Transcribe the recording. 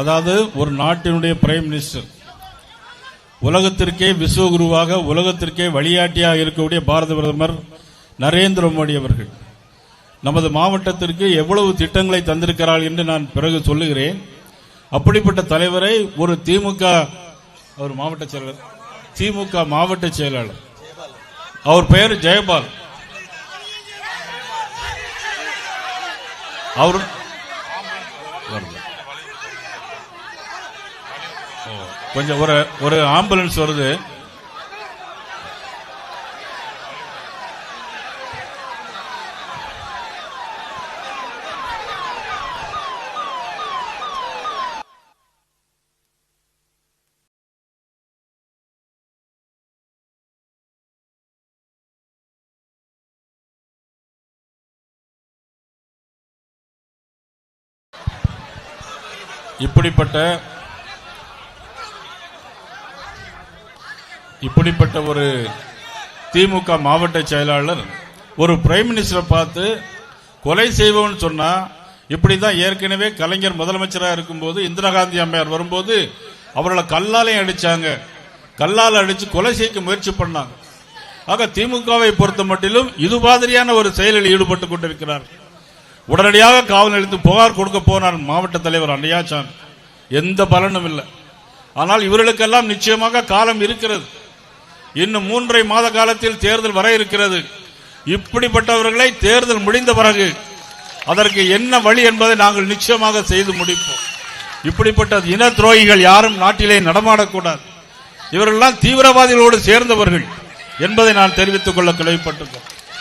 அதாவது ஒரு நாட்டினுடைய பிரைம் மினிஸ்டர் உலகத்திற்கே விஸ்வகுருவாக உலகத்திற்கே வழிகாட்டியாக இருக்கக்கூடிய பாரத பிரதமர் நரேந்திர மோடி அவர்கள். நமது மாவட்டத்திற்கு எவ்வளவு திட்டங்களை தந்திருக்கிறார் என்று நான் பிறகு சொல்லுகிறேன். அப்படிப்பட்ட தலைவரை ஒரு திமுக அவர் மாவட்ட செயலாளர் திமுக மாவட்ட செயலாளர். அவர் பெயர் ஜெயபால். அவர் கொஞ்சம் ஒரு ஒரு ஆம்புலன்ஸ் வருது. இப்படிப்பட்ட இப்படிப்பட்ட ஒரு திமுக மாவட்ட செயலாளர் ஒரு பிரைம் மினிஸ்டரை பார்த்து கொலை செய்வோம்னு சொன்னா இப்படிதான் ஏற்கனவே கலைஞர் முதலமைச்சராக இருக்கும்போது இந்திரா காந்தி அம்மையார் வரும்போது அவர்களை கல்லாலையும் அடிச்சாங்க. கல்லால் அடிச்சு கொலை செய்ய முயற்சி பண்ணாங்க. ஆக திமுகவை பொறுத்த மட்டிலும் இது மாதிரியான ஒரு செயலில் ஈடுபட்டு கொண்டிருக்கிறார். உடனடியாக காவல் நிலையத்து புகார் கொடுக்க போனார் மாவட்ட தலைவர் அண்டையாச்சான் எந்த பலனும் இல்லை. ஆனால் இவர்களுக்கெல்லாம் நிச்சயமாக காலம் இருக்கிறது. இன்னும் மூன்றரை மாத காலத்தில் தேர்தல் வர இருக்கிறது. இப்படிப்பட்டவர்களை தேர்தல் முடிந்த பிறகு அதற்கு என்ன வழி என்பதை நாங்கள் நிச்சயமாக செய்து முடிப்போம். இப்படிப்பட்ட இன துரோகிகள் யாரும் நாட்டிலே நடமாடக்கூடாது. இவர்கள்லாம் தீவிரவாதிகளோடு சேர்ந்தவர்கள் என்பதை நான் தெரிவித்துக் கொள்ள கிளவிப்பட்டிருக்கிறேன்